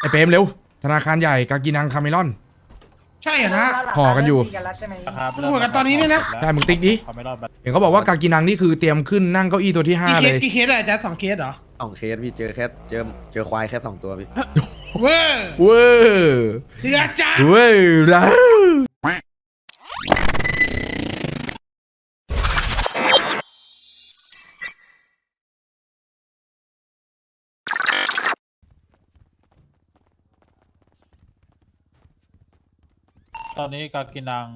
ไอเปรมเร็ว ธนาคารใหญ่กากินังคาเมลอน ใช่เหรอนะ ห่อกันอยู่ ครับพูดกันตอนนี้เนี่ยนะใช่มึงติ๊กดิ เขาไม่รอดบัตรเห็นเขาบอกว่ากากินังนี่คือเตรียมขึ้นนั่งเก้าอี้ตัวที่ห้ากี่เคเลสย กี่เคสอะไรจ๊ะสองเคสเหรอสองเคสพี่เจอแค่เจอเจอควายแค่สองตัวพี่ เว้ยเว้อเดือดจ้าเว้ยร้า ตอนนี้กากินัง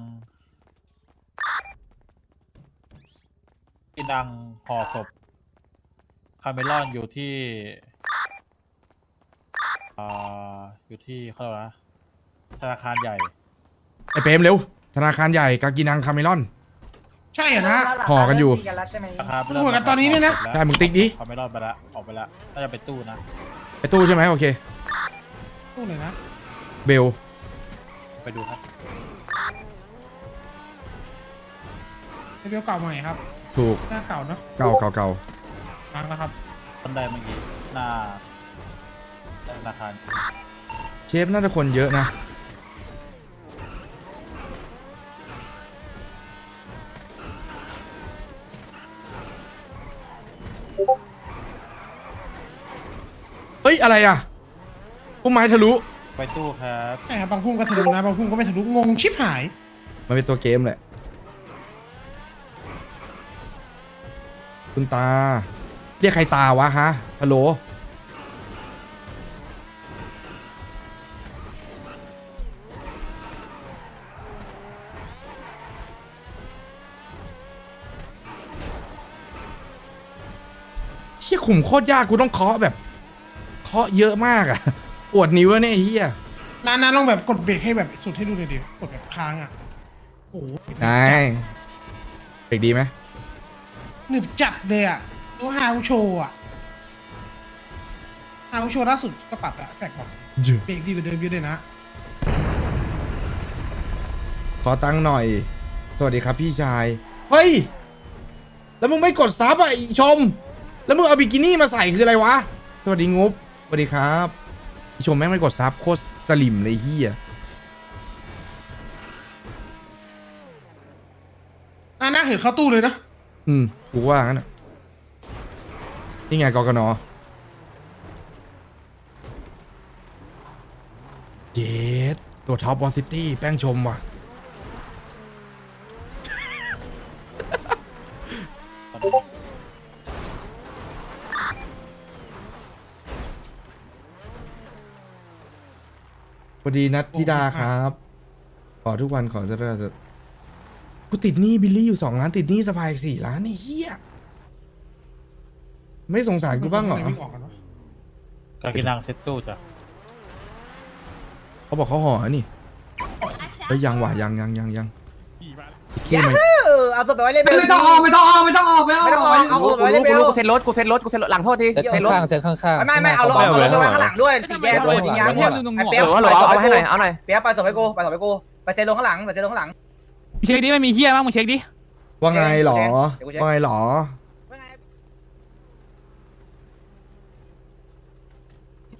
กินังห่อศพคาเมลอนอยู่ที่อ่าอยู่ที่เขาเรียกว่าอะไรนะธนาคารใหญ่ ไอเปรมเร็ว ธนาคารใหญ่กากินังคาเมลอน ใช่เหรอนะ ห่อกันอยู่นะครับพูดกันตอนนี้เนี่ยนะใช่มึงติ๊กดิเขาไม่รอดไปละออกไปละน่าจะไปตู้นะ ไปตู้ใช่ไหมโอเค ตู้เลยนะ เบล ไปดูครับ ไอเบลเก่าใหม่ครับถูกหน้าเก่าเนาะเก่าเก่าเก่าฟังนะครับบันไดเมื่อกี้หน้าธนาคารเชฟน่าจะคนเยอะนะเฮ้ย อะไรอะพุ่มไม้ทะลุ ไปตู้ครับใช่ครับบางพุ่มก็ทะลุนะบางพุ่มก็ไม่ทะลุงงชิบหาย มันเป็นตัวเกมแหละ คุณตา เรียกใครตาวะฮะฮัลโหลเชี่ยขุมโคตรยากกูต้องเคาะแบบเคาะเยอะมากอะปวดนิ้วแล้วเนี่ยไอ้เฮียนานๆลองแบบกดเบรกให้แบบสุดให้ดูหน่อยดิกดแบบค้างอะ โอ้โห นายเด็กดีไหม หนึบจัดเลยอะดูฮาวโชว์อะฮาวโชว์ล่าสุดก็ปรับละแฟกบอกเบรกดีกว่าเดิมเยอะเลยนะ ขอตังค์หน่อย สวัสดีครับพี่ชาย เฮ้ย แล้วมึงไม่กดซับอะไอ้ชม แล้วมึงเอาบิกินี่มาใส่คืออะไรวะ สวัสดีงบ สวัสดีครับไอ้ชมแม่งไม่กดซับโคตรสลิมเลยเฮียอะน่าเห็นเข้าตู้เลยนะ อืมกูว่างั้นอะนี่ไงกกนเยสตัวท็อปบอลซิตี้แป้งชมว่ะ สวัสดีนัทธิดาครับ ขอทุกวันขอจะได้จะ กูติดหนี้บิลลี่อยู่สองล้านติดหนี้สบายสี่ล้านไอ้เหี้ยไม่สงสารกูบ้างเหรอวิ่งออกกันวะกากินังเซตตู้จ้ะเขาบอกเขาห่อนี่เฮ้ยยังว่ะยังยังยังยังเกี้ยมันเออเอาตัวไปไว้เลยเบลไม่ต้องออกไม่ต้องออกไม่ต้องออกไม่ต้องไม่ต้องออออกกเอากูตัวไปไว้เลยเบรู้ลกูเซ็นรถกูเซ็นรถกูเซ็นรถหลังโทษทีเซ็ตเซ็นรถข้างเซ็นข้างไม่ไม่เอาลงเอาลงข้างหลังด้วยสีแดงตัวจริงยังไอ้เปียเออหรอเอาให้หน่อยเอาหน่อยเปียไปส่งไปกูไปส่งไปกูไปเซ็นลงข้างหลังไปเซ็นลงข้างหลัง เช็คดิไม่มีเฮียบ้างมึงเช็คดิว่าไงหรอ เดี๋ยวกูเช็ค ว่าไงหรอ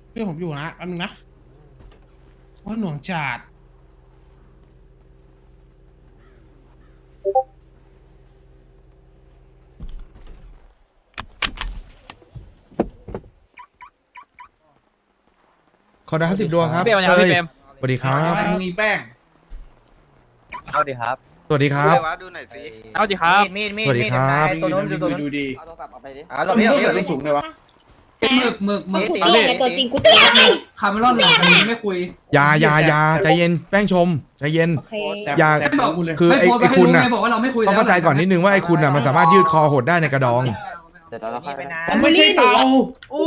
เพื่อนผมอยู่นะแป๊บนึงนะว่าหน่วงจัดขอดาวสิบดวงครับเปรมนะครับพี่เปรมสวัสดีครับ มึงอีแป้ง เอาดีครับ สวัสดีครับ ดูหน่อยสิเอาดิครับ มีดมีดสวัสดีมีดครับ ตัวนู้นอยู่ตัวนู้นดูดีอะเราไม่เอาไม่เอาสูงเลยวะหมึกหมึกหมึกกูคาเตี้เมยตัวจริงกูเตี้ยคาเมลอนหลังอันนี้ไม่คุยอยาอยาอยาใจเย็นแป้งชมใจเย็นโอเคอย่าแซ่บบอกกูเลยคือไม่ไอ้โพสต์ไอ้ไปให้คุณรู้น่ะไงบอกว่าเราไม่คุยต้องเข้าใจก่อนนิดนึงว่าไอ้คุณน่ะมันสามารถยืดคอหดได้ในกระดอง เดี๋ยวเราค่อยไปนะผมไม่ใช่เตาอู้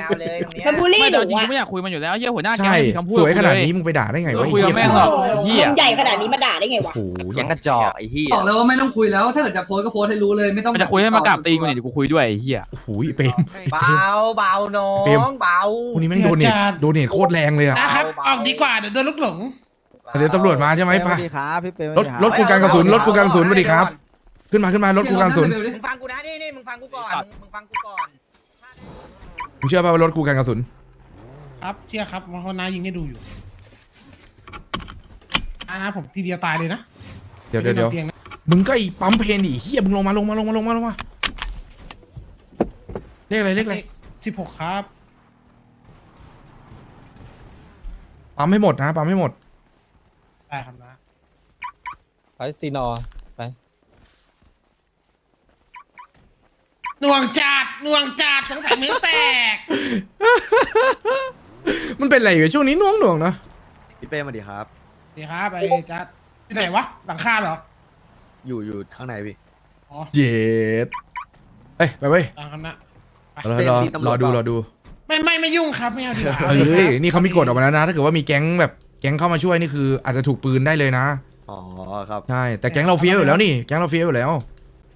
ยาวเลยตรงเนี้ยมันบูลลี่ไม่หแต่นูจริงอะๆกูไม่อยากคุยมันอยู่แล้วเฮียหัวหน้าแก๊งใช่ไม่มีคำพูดสวยขนาดกับกูนี้เลยมึงไปด่าได้ไงเอวะอคุยกับแม่งหรอกเฮียใหญ่ขนาดนี้มาด่าได้ไงวะโอ้โหยังกระจอกไอ้เหี้ยบอกเลยว่าไม่ต้องคุยแล้ว ถ้าเกิดจะโพสต์ก็โพสต์ให้รู้เลย ไม่ต้องมันจะคุยให้มากราบตีนกูเนี่ยเดี๋ยวกูคุยด้วยไอ้เฮียโอ้โหไอ้เปรมไอ้เบเปรมาเบาน้อเปรมงเบาพวกนี้แม่งโดเนทโดเนทโคตรแรงเลยอะนะครับ ออกดีกว่าเดี๋ยวโดนลูกหลง เดี๋ยวตำรวจมาใช่ไหมสปะวัสดีครับพี่เป้รถรถกูการกระสุนรถกูการกระสุนสวัสดีครับ ขึ้นมาขึ้นมารถกูการกระสุนมึงฟังกูนะนี่นี่มึงฟังกูก่อนมึงฟังกูก่อนมึงเชื่อป่ะว่ารถกูการกระสุนครับเชื่อครับเพราะน้ายิงให้ดูอยู่อานะผมทีเดียวตายเลยนะเดี๋ยวเดี๋ยวเดี๋ยวตีงนะมึงก็ไอีปั๊มเพนดิเฮียมึงลงมาลงมาลงมาลงมาลงมาเลขอะไรเลขอะไรสิบหกครับปั๊มให้หมดนะปั๊มให้หมดได้ครับนะไปซีนอไป หน่วงจัดหน่วงจัดสงสัยมือแตก มันเป็นอะไรอยู่ช่วงนี้น่วงหน่วงๆเนอะพี่เป้มาดีครับ ดีครับไอ้จัดที่ไหนวะหลังคาเหรอ อยู่อยู่ข้างในพี่อ๋อเย็ดเอ้ยไปเว้ยตามคำนะรอรอเป็นที่ตำรรวอจดูเปล่ารอดูไม่ไม่ไม่ยุ่งครับไม่เอาดีกว่าเฮ้ยนี่เขามีกฎออกมาแล้วนะ ถ้าเกิดว่ามีแก๊งแบบแก๊งเข้ามาช่วยนี่คืออาจจะถูกปืนได้เลยนะ อ๋อครับ ใช่แต่แก๊งเราเฟี้ยวอยู่แล้วนี่แก๊งเราเฟี้ยวอยู่แล้วเ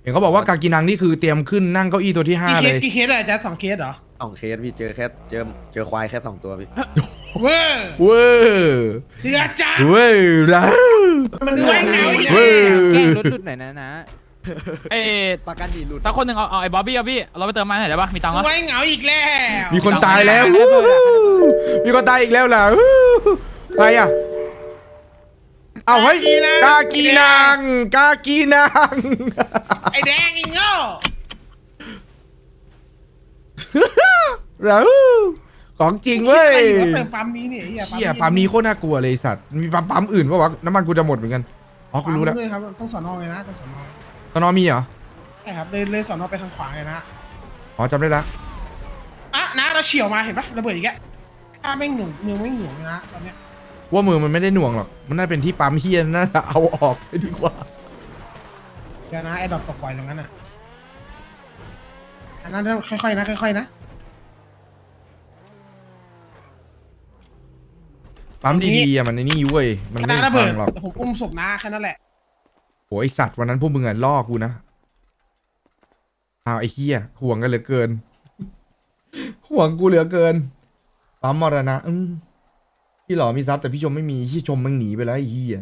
ห็นเขาบอกว่ากากินังนี่คือเตรียมขึ้นนั่งเก้าอี้ตัวที่ห้ากี่เคเลสย กี่เคสอะจัดสองเคสเหรอสองเคสพี่เจอแค่เจอเจอควายแค่สองตัวพี่ เว้ยเว้อเดือดจัดเว้ยแล้วมันเหนื่อยเหงาอีกเว้แล้วยแกล้งรุดรุดหน่อยนะนะเอ้ยประกันดีหลุดสักคนหนึ่งเอาเอาไอ้บ๊อบบี้เอาพี่เอาเราไปเติมมาหน่อยได้ปะมีตังค์เหปะนื่อยเหงาอีกแล้วมีคนตายแล้ววู้มีคนตายอีกแล้วล่ะวู้ใครอะ เอาเฮ้ยกากีนังกากีนังไอ้แดงอีกโง่แล้วของจริงเว้ยคิดอะไรอยู่ว่าเติมปั๊มนี้เนี่ยไอ้เหี้ยเชี่ยปั๊มนี้โคตรน่ากลัวเลยไอ้สัตว์มีปั๊มปั๊มอื่นปะวะน้ำมันกูจะหมดเหมือนกันอ๋อกูปั๊มรู้แล้วด้วยครับต้องสอนอเลยนะต้องสอนอตอนนอมีเหรอใช่ครับเลยเลยสอนอไปทางขวาเลยนะอ๋อจำได้ละอะนะเราเฉียวมาเห็นปะระเบิดอีกแล้วถ้าแม่งหนุ่มเมืองแม่งหนุ่มเลยนะตอนเนี้ย ว่ามือมันไม่ได้หน่วงหรอก มันน่าเป็นที่ปั๊มเฮียน่าจะเอาออกไปดีกว่าเดี๋ยวนะไอ้ดอกตกปล่อยตรงนั้นอะ อันนั้นค่อยๆนะค่อยๆนะ ปั๊มดีๆอะมันในนี่เว้ย มันคไม่ณะระเบิพัดงหรอกแต่ผมอุ้มศพนะแค่นั้นแหละโหไอสัตว์วันนั้นพวกมึงอะล่อกูนะอ้าวไอ้เฮียห่วงกันเหลือเกิน ห่วงกูเหลือเกินปั๊มมรณะอืม พี่หล่อมีทรัพย์แต่พี่ชมไม่มีพี่ชมมันหนีไปแล้วไอ้เฮีย